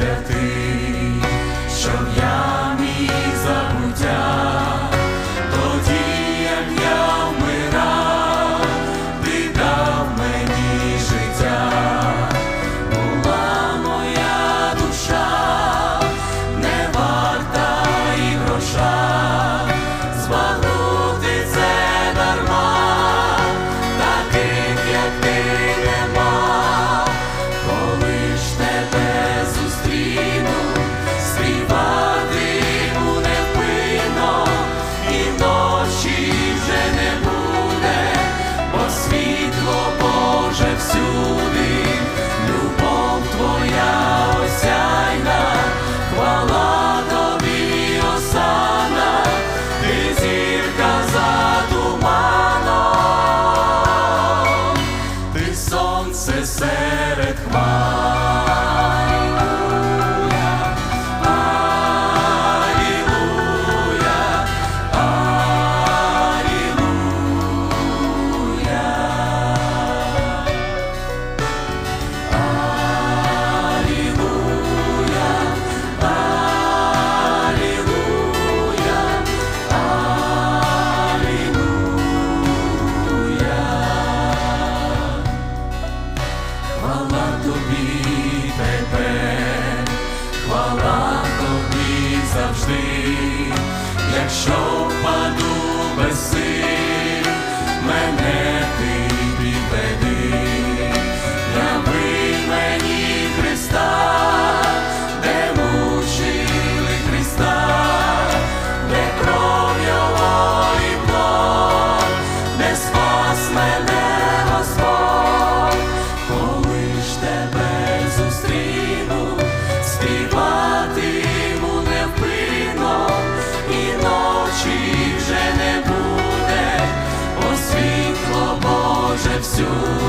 hacia ti. хвала тобі тепер, хвала тобі завжди, якщо впаду без сил мене. soon.